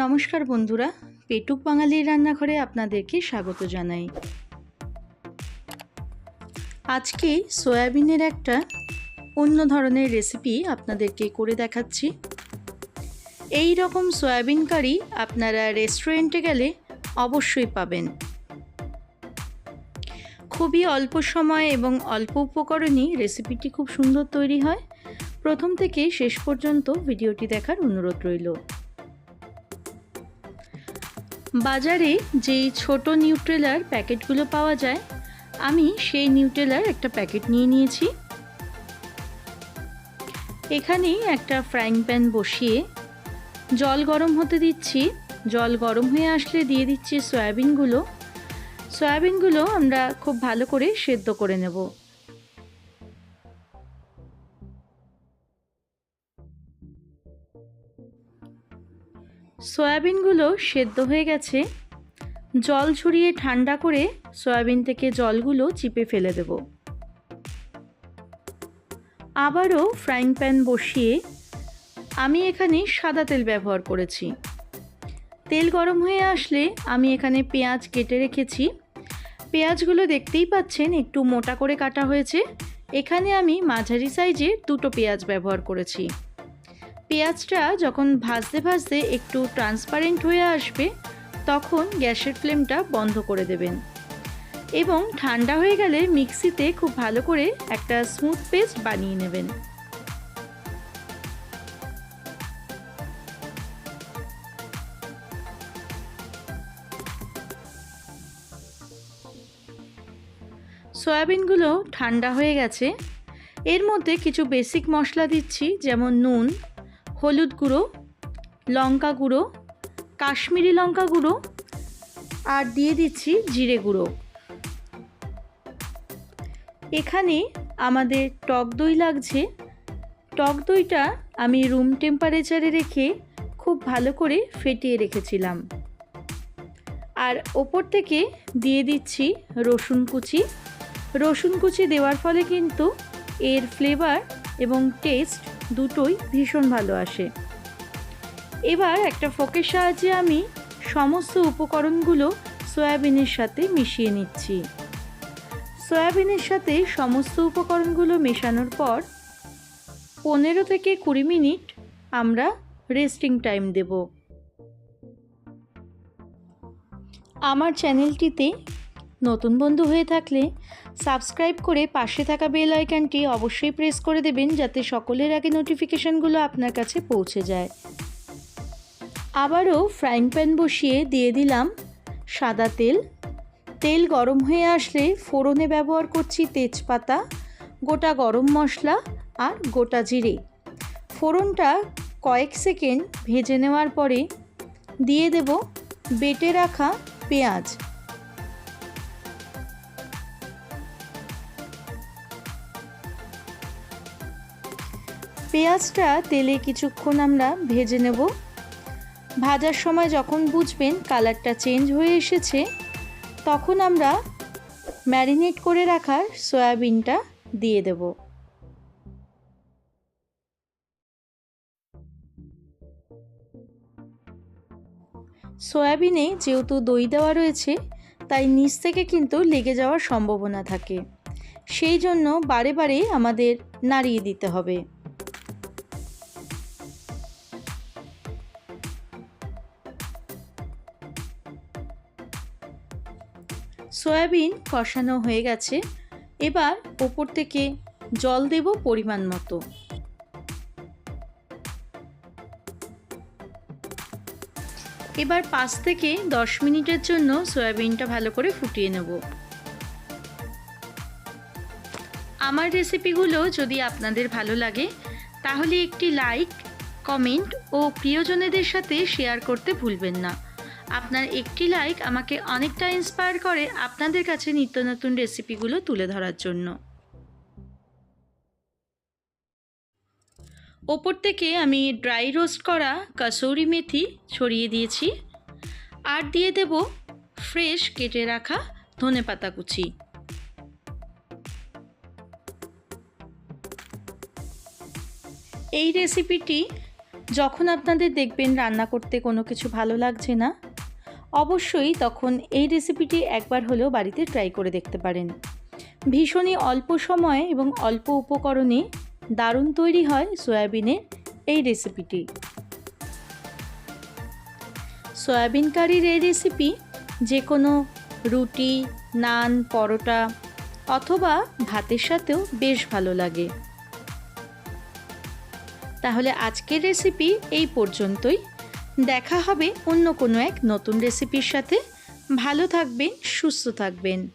নমস্কার বন্ধুরা, পেটুক বাঙালির রান্নাঘরে আপনাদেরকে স্বাগত জানাই। আজকে সয়াবিনের একটা অন্য ধরনের রেসিপি আপনাদেরকে করে দেখাচ্ছি। এই রকম সয়াবিন কারি আপনারা রেস্টুরেন্টে গেলে অবশ্যই পাবেন। খুবই অল্প সময় এবং অল্প উপকরণই রেসিপিটি খুব সুন্দর তৈরি হয়। প্রথম থেকে শেষ পর্যন্ত ভিডিওটি দেখার অনুরোধ রইল। বাজারে যেই ছোট নিউট্রেলার প্যাকেটগুলো পাওয়া যায়, আমি সেই নিউট্রেলার একটা প্যাকেট নিয়ে নিয়েছি। এখানে একটা ফ্রাইং প্যান বসিয়ে জল গরম হতে দিচ্ছি। জল গরম হয়ে আসলে দিয়ে দিচ্ছি সয়াবিনগুলো। সয়াবিনগুলো আমরা খুব ভালো করে সেদ্ধ করে নেব। সয়াবিনগুলো সেদ্ধ হয়ে গেছে। জল ছড়িয়ে ঠান্ডা করে সয়াবিন থেকে জলগুলো চিপে ফেলে দেব। আবারও ফ্রাইং প্যান বসিয়ে আমি এখানে সাদা তেল ব্যবহার করেছি। তেল গরম হয়ে আসলে আমি এখানে পেঁয়াজ কেটে রেখেছি। পেঁয়াজগুলো দেখতেই পাচ্ছেন একটু মোটা করে কাটা হয়েছে। এখানে আমি মাঝারি সাইজের দুটো পেঁয়াজ ব্যবহার করেছি। পেঁয়াজটা যখন ভাজতে ভাজতে একটু ট্রান্সপারেন্ট হয়ে আসবে, তখন গ্যাসের ফ্লেমটা বন্ধ করে দেবেন। এবং ঠান্ডা হয়ে গেলে মিক্সিতে খুব ভালো করে একটা স্মুথ পেস্ট বানিয়ে নেবেন। সয়াবিনগুলো ঠান্ডা হয়ে গেছে। এর মধ্যে কিছু বেসিক মশলা দিচ্ছি, যেমন নুন হলুদ গুঁড়ো, লঙ্কা গুঁড়ো, কাশ্মীরি লঙ্কা গুঁড়ো আর দিয়ে দিচ্ছি জিরে গুঁড়ো। এখানে আমাদের টক দই লাগছে। টক দইটা আমি রুম টেম্পারেচারে রেখে খুব ভালো করে ফেটিয়ে রেখেছিলাম। আর ওপর থেকে দিয়ে দিচ্ছি রসুন কুচি। রসুন কুচি দেওয়ার ফলে কিন্তু এর ফ্লেভার এবং টেস্ট দুটোই ভীষণ ভালো আসে। এবার একটা ফোকের সাহায্যে আমি সমস্ত উপকরণগুলো সয়াবিনের সাথে মিশিয়ে নিচ্ছি। সয়াবিনের সাথে সমস্ত উপকরণগুলো মেশানোর পর পনেরো থেকে কুড়ি মিনিট আমরা রেস্টিং টাইম দেব। আমার চ্যানেলটিতে নতুন বন্ধু হয়ে থাকলে সাবস্ক্রাইব করে পাশে থাকা বেল আইকনটি অবশ্যই প্রেস করে দেবেন যাতে সকলের আগে নোটিফিকেশানগুলো আপনার কাছে পৌঁছে যায়। আবারও ফ্রাইং প্যান বসিয়ে দিয়ে দিলাম সাদা তেল। তেল গরম হয়ে আসলে ফোড়নে ব্যবহার করছি তেজপাতা, গোটা গরম মশলা আর গোটা জিরে। ফোড়নটা কয়েক সেকেন্ড ভেজে নেওয়ার পরে দিয়ে দেব বেটে রাখা পেঁয়াজ। পেঁয়াজটা তেলে কিছুক্ষণ আমরা ভেজে নেব। ভাজার সময় যখন বুঝবেন কালারটা চেঞ্জ হয়ে এসেছে, তখন আমরা ম্যারিনেট করে রাখার সয়াবিনটা দিয়ে দেব। সয়াবিনে যেহেতু দই দেওয়া রয়েছে, তাই নিচ থেকে কিন্তু লেগে যাওয়ার সম্ভাবনা থাকে। সেই জন্য বারে বারে আমাদের নাড়িয়ে দিতে হবে। সয়াবিন কষানো হয়ে গেছে। এবার ওপর থেকে জল দেব পরিমাণ মতো। এবার পাঁচ থেকে দশ মিনিটের জন্য সয়াবিনটা ভালো করে ফুটিয়ে নেব। আমার রেসিপিগুলো যদি আপনাদের ভালো লাগে, তাহলে একটি লাইক, কমেন্ট ও প্রিয়জনেদের সাথে শেয়ার করতে ভুলবেন না। আপনার একটি লাইক আমাকে অনেকটা ইন্সপায়ার করে আপনাদের কাছে নিত্য নতুন রেসিপিগুলো তুলে ধরার জন্য। ওপর থেকে আমি ড্রাই রোস্ট করা কাসৌরি মেথি ছড়িয়ে দিয়েছি আর দিয়ে দেব ফ্রেশ কেটে রাখা ধনে পাতা কুচি। এই রেসিপিটি যখন আপনাদের দেখবেন রান্না করতে কোনো কিছু ভালো লাগছে না অবশ্যই তখন এই রেসিপিটি একবার হলেও বাড়িতে ট্রাই করে দেখতে পারেন। ভীষণই অল্প সময়ে এবং অল্প উপকরণে দারুণ তৈরি হয় সয়াবিনের এই রেসিপিটি সয়াবিন কারির এই রেসিপি যে কোনো রুটি, নান, পরোটা অথবা ভাতের সাথেও বেশ ভালো লাগে। তাহলে আজকের রেসিপি এই পর্যন্তই। দেখা হবে অন্য কোনো এক নতুন রেসিপির সাথে। ভালো থাকবেন সুস্থ থাকবেন।